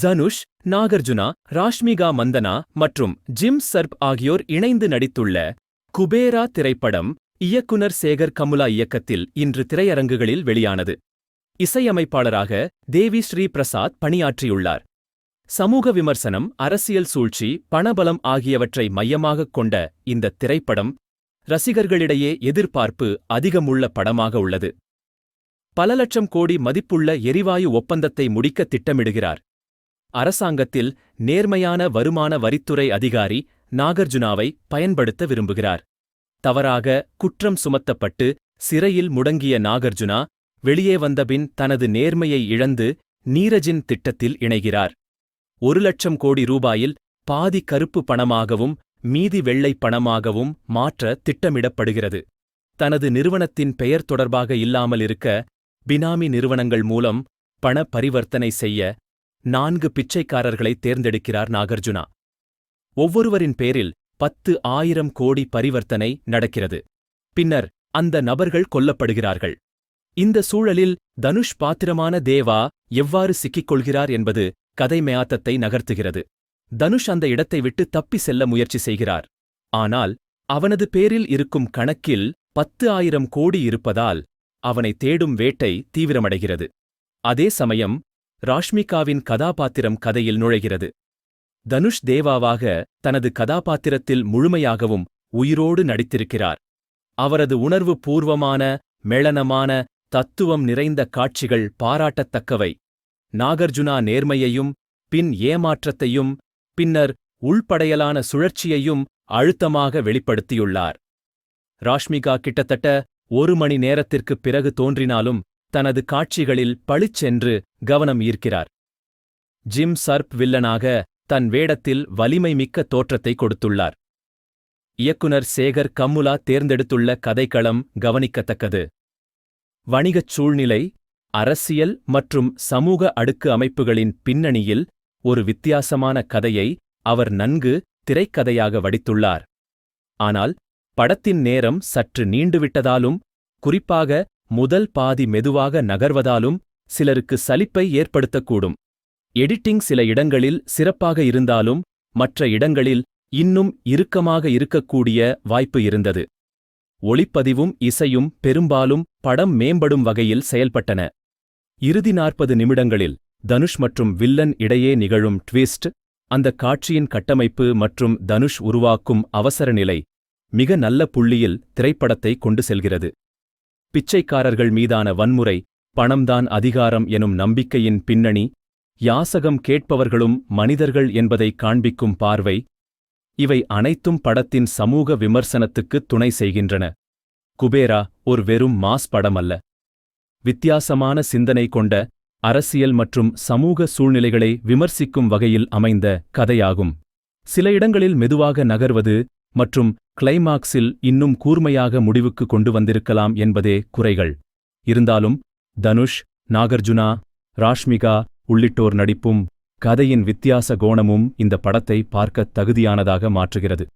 தனுஷ் நாகார்ஜுனா ராஷ்மிகா மந்தனா மற்றும் gym Surf ஆகியோர் இணைந்து நடித்துள்ள குபேரா திரைப்படம் இயக்குனர் சேகர் கமுலா இயக்கத்தில் இன்று திரையரங்குகளில் வெளியானது. இசையமைப்பாளராக தேவி ஸ்ரீ பிரசாத் பணியாற்றியுள்ளார். சமூக விமர்சனம் அரசியல் சூழ்ச்சி பணபலம் ஆகியவற்றை மையமாகக் கொண்ட இந்த திரைப்படம் ரசிகர்களிடையே எதிர்பார்ப்பு அதிகமுள்ள படமாக உள்ளது. பல லட்சம் கோடி மதிப்புள்ள எரிவாயு ஒப்பந்தத்தை முடிக்க திட்டமிடுகிறார். அரசாங்கத்தில் நேர்மையான வருமான வரித்துறை அதிகாரி நாகர்ஜுனாவை பயன்படுத்த விரும்புகிறார். தவறாக குற்றம் சுமத்தப்பட்டு சிறையில் முடங்கிய நாகார்ஜுனா வெளியே வந்தபின் தனது நேர்மையை இழந்து நீரஜின் திட்டத்தில் இணைகிறார். ஒரு லட்சம் கோடி ரூபாயில் பாதி கருப்பு பணமாகவும் மீதி வெள்ளை பணமாகவும் மாற்ற திட்டமிடப்படுகிறது. தனது நிறுவனத்தின் பெயர் தொடர்பாக இல்லாமல் இருக்க பினாமி நிறுவனங்கள் மூலம் பண பரிவர்த்தனை செய்ய நான்கு பிச்சைக்காரர்களை தேர்ந்தெடுக்கிறார் நாகார்ஜுனா. ஒவ்வொருவரின் பேரில் பத்து ஆயிரம் கோடி பரிவர்த்தனை நடக்கிறது. பின்னர் அந்த நபர்கள் கொல்லப்படுகிறார்கள். இந்த சூழலில் தனுஷ் பாத்திரமான தேவா எவ்வாறு சிக்கிக் கொள்கிறார் என்பது கதை மேயாத்தத்தை நகர்த்துகிறது. தனுஷ் அந்த இடத்தை விட்டு தப்பி செல்ல முயற்சி செய்கிறார். ஆனால் அவனது பேரில் இருக்கும் கணக்கில் பத்து ஆயிரம் கோடி இருப்பதால் அவனை தேடும் வேட்டை தீவிரமடைகிறது. அதே சமயம் ராஷ்மிகாவின் கதாபாத்திரம் கதையில் நுழைகிறது. தனுஷ் தேவாவாக தனது கதாபாத்திரத்தில் முழுமையாகவும் உயிரோடு நடித்திருக்கிறார். அவரது உணர்வு பூர்வமான மெளனமான தத்துவம் நிறைந்த காட்சிகள் பாராட்டத்தக்கவை. நாகார்ஜுனா நேர்மையையும் பின் ஏமாற்றத்தையும் பின்னர் உள்படையலான சுழற்சியையும் அழுத்தமாக வெளிப்படுத்தியுள்ளார். ராஷ்மிகா கிட்டத்தட்ட ஒரு மணி நேரத்திற்குப் பிறகு தோன்றினாலும் தனது காட்சிகளில் பளிச்சென்று கவனம் ஈர்க்கிறார். ஜிம் சர்ப் வில்லனாக தன் வேடத்தில் வலிமை மிக்க தோற்றத்தை கொடுத்துள்ளார். இயக்குனர் சேகர் கம்முலா தேர்ந்தெடுத்துள்ள கதைக்களம் கவனிக்கத்தக்கது. வணிகச் சூழ்நிலை அரசியல் மற்றும் சமூக அடுக்கு அமைப்புகளின் பின்னணியில் ஒரு வித்தியாசமான கதையை அவர் நன்கு திரைக்கதையாக வடித்துள்ளார். ஆனால் படத்தின் நேரம் சற்று நீண்டுவிட்டதாலும் குறிப்பாக முதல் பாதி மெதுவாக நகர்வதாலும் சிலருக்கு சலிப்பை ஏற்படுத்தக்கூடும். எடிட்டிங் சில இடங்களில் சிறப்பாக இருந்தாலும் மற்ற இடங்களில் இன்னும் இறுக்கமாக இருக்கக்கூடிய வாய்ப்பு இருந்தது. ஒளிப்பதிவும் இசையும் பெரும்பாலும் படம் மேம்படும் வகையில் செயல்பட்டன. இறுதி நாற்பது நிமிடங்களில் தனுஷ் மற்றும் வில்லன் இடையே நிகழும் ட்விஸ்ட் அந்த காட்சியின் கட்டமைப்பு மற்றும் தனுஷ் உருவாக்கும் அவசரநிலை மிக நல்ல புள்ளியில் திரைப்படத்தை கொண்டு செல்கிறது. பிச்சைக்காரர்கள் மீதான வன்முறை பணம்தான் அதிகாரம் எனும் நம்பிக்கையின் பின்னணி யாசகம் கேட்பவர்களும் மனிதர்கள் என்பதை காண்பிக்கும் பார்வை இவை அனைத்தும் படத்தின் சமூக விமர்சனத்துக்கு துணை செய்கின்றன. குபேரா ஒரு வெறும் மாஸ் படமல்ல. வித்தியாசமான சிந்தனை கொண்ட அரசியல் மற்றும் சமூக சூழ்நிலைகளை விமர்சிக்கும் வகையில் அமைந்த கதையாகும். சில இடங்களில் மெதுவாக நகர்வது மற்றும் கிளைமாக்ஸில் இன்னும் கூர்மையாக முடிவுக்கு கொண்டு வந்திருக்கலாம் என்பதே குறைகள். இருந்தாலும் தனுஷ் நாகார்ஜுனா ராஷ்மிகா உள்ளிட்டோர் நடிப்பும் கதையின் வித்தியாச கோணமும் இந்த படத்தை பார்க்கத் தகுதியானதாக மாற்றுகிறது.